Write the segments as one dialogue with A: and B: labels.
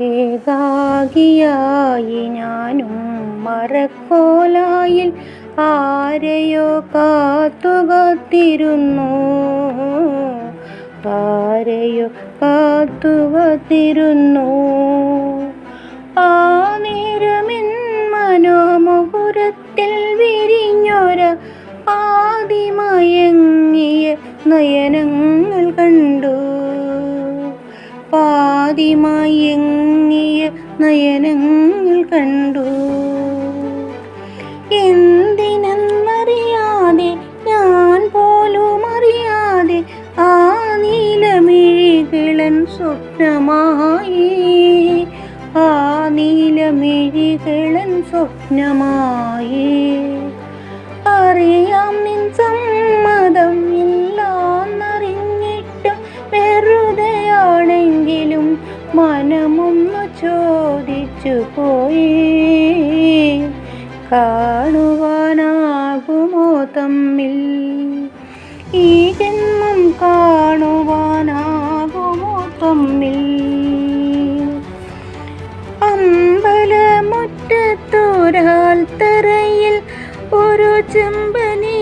A: ഏകാകിയായി ഞാനും മരക്കോലായിൽ ആരെയോ കാത്തുകത്തിരുന്നു. ആരെയോ കാത്തുകത്തിരുന്നു. ആ നേരമെൻ മനോമുഹുരത്തിൽ വിരിഞ്ഞൊര പാതിമയങ്ങിയ നയനങ്ങൾ കണ്ടു. പാതിമയങ്ങിയ നയനങ്ങൾ കണ്ടു? എന്തിനെന്നറിയാതെ ഞാൻ പോലും അറിയാതെ ആ നീലമിഴികളൻ സ്വപ്നമായി. ആ നീലമിഴികളൻ സ്വപ്നമായി. അറിയാം മനമൊന്നു ചോദിച്ചു പോയി. കാണുവാനാകുമോ തമ്മിൽ? ഈ ജന്മം കാണുവാനാകുമോ തമ്മിൽ? അമ്പലമുറ്റത്തൊരാൾ തറയിൽ ഒരു ചെമ്പനീർ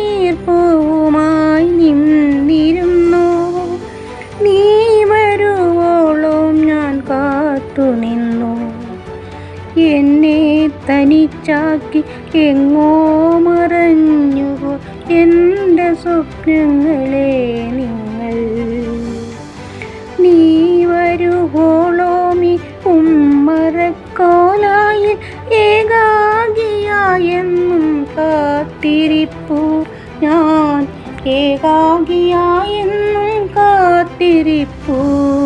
A: കാത്തു നിന്നു. എന്നെ തനിച്ചാക്കി എങ്ങോ മറഞ്ഞു എന്റെ സ്വപ്നങ്ങളെ നിങ്ങൾ. നീ വരുവോളോമി ഉമ്മറക്കോലായി ഏകാഗിയായെന്നും കാത്തിരിപ്പു ഞാൻ. ഏകാഗിയായെന്നും കാത്തിരിപ്പൂ.